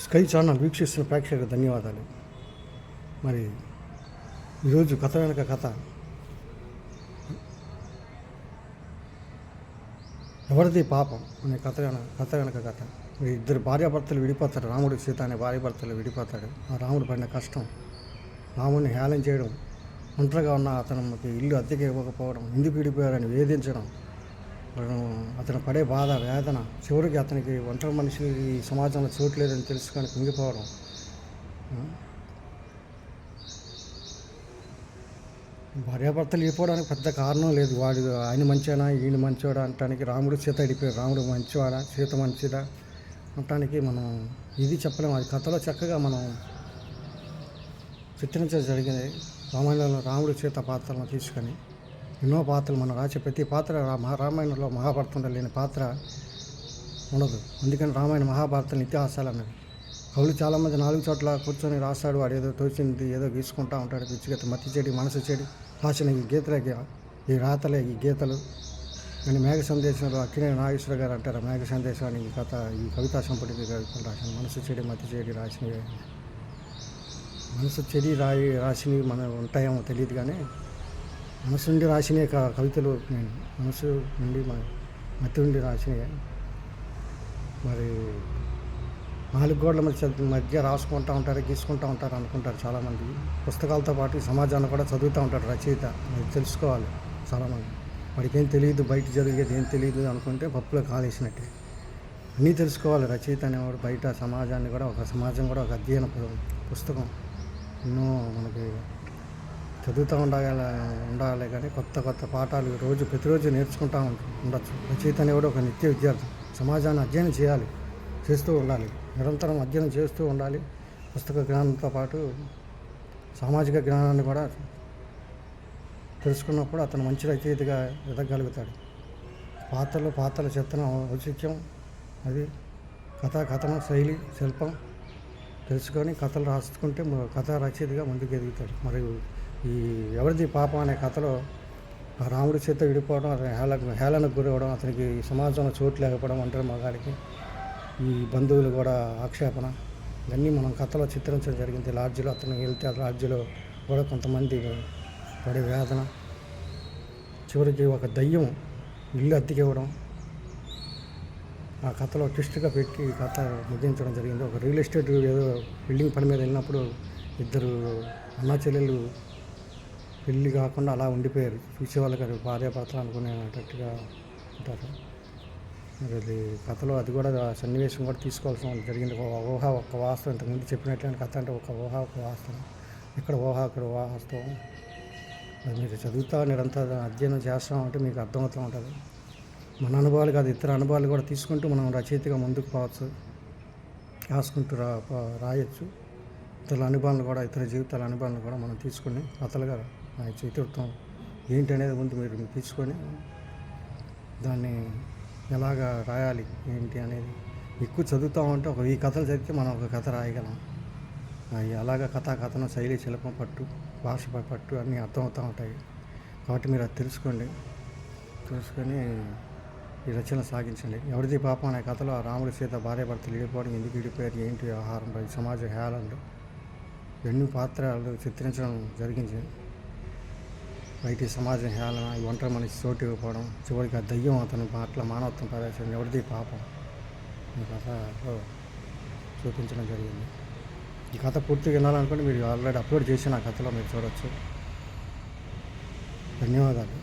Sky channel వీక్షిస్తున్న ప్రేక్షకులకు ధన్యవాదాలు. మరి ఈరోజు కథ వెనక కథ. ఎవరిది పాపం అనే కథ వెనక కథ వెనక కథ. మరి ఇద్దరు భార్యాభర్తలు విడిపోతారు. రాముడు సీత అనే భార్యాభర్తలు విడిపోతాడు ఆ రాముడు పడిన కష్టం రాముడిని హేళన చేయడం ఒంటరిగా ఉన్న అతనికి ఇల్లు అద్దెకి ఇవ్వకపోవడం ఎందుకు విడిపోయారని వేధించడం అతను పడే బాధ వేదన చివరికి అతనికి ఒంటరి మనిషి ఈ సమాజంలో చోటు లేదని తెలుసుకొని కుంగిపోవడం. భార్యాభర్తలు వెళ్ళిపోవడానికి పెద్ద కారణం లేదు. వాడు ఆయన మంచివాడా ఈయన మంచివాడా అంటానికి రాముడు సీత అడిపోయాడు. రాముడు మంచివాడా సీత మంచిదా అంటానికి మనం ఇది చెప్పలేము అది కథలో చక్కగా మనం చిత్రించడం జరిగింది. రామాయణంలో రాముడు సీత పాత్రలను తీసుకొని ఎన్నో పాత్రలు మనం రాసే ప్రతి పాత్ర రామాయణంలో మహాభారతంలో లేని పాత్ర ఉండదు. అందుకని రామాయణ మహాభారతం ఇతిహాసాలు అన్నవి. కవులు చాలామంది నాలుగు చోట్ల కూర్చొని రాస్తాడు. వాడు ఏదో తోచింది ఏదో గీసుకుంటా ఉంటాడు. పిచ్చిగత మతి చెడి మనసు చెడి. రాసిన ఈ గీతలే ఈ రాతలే ఈ గీతలు. అని మేఘ సందేశంలో అక్కినే నాగేశ్వర గారు అంటారు. మేఘ సందేశం అని ఈ కథ ఈ కవితా సంపుటికి కవితలు రాసిన మనసు చెడి మతి చెడి రాసినవి. మనసు చెడి రాయి రాసినవి మనం ఉంటాయేమో తెలియదు కానీ మనసు నుండి రాసినవి కవితలు నేను మనసు నుండి మ- మతి నుండి రాసినవి మరి నాలుగు గోడల మధ్య మధ్య రాసుకుంటూ ఉంటారు గీసుకుంటూ ఉంటారు అనుకుంటారు చాలామంది. పుస్తకాలతో పాటు సమాజాన్ని కూడా చదువుతూ ఉంటారు రచయిత. అది తెలుసుకోవాలి చాలామంది. వాడికి ఏం తెలియదు బయట జరిగేది ఏం తెలియదు అనుకుంటే పప్పులో కాలేసినట్టే. అన్నీ తెలుసుకోవాలి. రచయిత అనేవాడు బయట సమాజాన్ని కూడా ఒక సమాజం కూడా ఒక అధ్యయన పుస్తకం. ఎన్నో మనకి చదువుతూ ఉండాలి ఉండాలి కానీ కొత్త కొత్త పాఠాలు రోజు ప్రతిరోజు నేర్చుకుంటూ ఉంట- ఉండొచ్చు. రచయిత అనేవాడు ఒక నిత్య విద్యార్థి. సమాజాన్ని అధ్యయనం చేయాలి చేస్తూ ఉండాలి. నిరంతరం అధ్యయనం చేస్తూ ఉండాలి. పుస్తక జ్ఞానంతో పాటు సామాజిక జ్ఞానాన్ని కూడా తెలుసుకున్నప్పుడు అతను మంచి రచయితగా ఎదగలుగుతాడు పాత్రలు పాత్రల చెత్తన ఔచిత్యం అది కథా కథనం శైలి శిల్పం తెలుసుకొని కథలు రాసుకుంటే కథా రచయితగా ముందుకు ఎదుగుతాడు మరియు ఈ ఎవరిది పాపం అనే కథలో ఆ రాముడి చేత విడిపోవడం అతని హేళ హేళనకు గురవడం అతనికి ఈ సమాజంలో చోటు లేకపోవడం అంటారు మగాడికి. ఈ బంధువులు కూడా ఆక్షేపణ. ఇవన్నీ మనం కథలో చిత్రించడం జరిగింది. లాడ్జిలో అతను వెళ్తే ఆ లాడ్జిలో కూడా కొంతమంది పడే వేదన. చివరికి ఒక దయ్యం ఇల్లు అద్దెకి ఇవ్వడం ఆ కథలో ట్విస్ట్గా పెట్టి ఈ కథ ముగించడం జరిగింది. ఒక రియల్ ఎస్టేట్ ఏదో బిల్డింగ్ పని మీద వెళ్ళినప్పుడు ఇద్దరు అన్నా చెల్లెలు పెళ్ళి కాకుండా అలా ఉండిపోయారు. చూసేవాళ్ళు వాళ్ళకి అది భార్యాభర్తలు అనుకునేటట్టుగా ఉంటారు. మరి అది కథలో అది కూడా సన్నివేశం కూడా తీసుకోవాల్సిన జరిగింది. ఒక ఊహ ఒక వాస్తవం ఇంతకుముందు చెప్పినట్లయిన కథ అంటే ఒక ఊహ ఒక వాస్తవం. ఇక్కడ ఊహ అక్కడ వాస్తవం? అది మీరు చదువుతా నిరంతరం అధ్యయనం చేస్తాం అంటే మీకు అర్థమవుతూ ఉంటుంది. మన అనుభవాలు కాదు ఇతర అనుభవాలు కూడా తీసుకుంటూ మనం రచయితగా ముందుకు పోవచ్చు. రాసుకుంటూ రా రాయొచ్చు. ఇతరుల అనుభవాలను కూడా ఇతర జీవితాల అనుభవాలను కూడా మనం తీసుకుని కథలుగా చతుర్థం ఏంటి అనేది ముందు మీరు తీసుకొని దాన్ని ఎలాగా రాయాలి ఏంటి అనేది ఎక్కువ చదువుతామంటే ఒక ఈ కథలు చదివితే మనం ఒక కథ రాయగలం. అలాగ అలాగా కథా కథనం శైలి శిల్పం పట్టు భాష పట్టు అన్నీ అర్థమవుతూ ఉంటాయి. కాబట్టి మీరు అది తెలుసుకోండి. తెలుసుకొని ఈ రచన సాగించండి. ఎవరిది పాపం అనే కథలో ఆ రాముడు సీత భార్యభర్తలు విడిపోవడం ఎందుకు విడిపోయారు ఏంటి ఆహారం సమాజ హేళనలు ఎన్ని పాత్రలు చిత్రించడం జరిగింది. బయటి సమాజం హేళన ఈ ఒంటరి మనిషి చోటు ఇవ్వకపోవడం చివరికి ఆ దయ్యం అతను అట్లా మానవత్వం ప్రదర్శన ఎవరిది పాపం? ఈ కథలో చూపించడం జరిగింది. ఈ కథ పూర్తిగా వినాలనుకుంటే మీరు ఆల్రెడీ అప్లోడ్ చేసిన ఆ కథలో మీరు చూడవచ్చు ధన్యవాదాలు.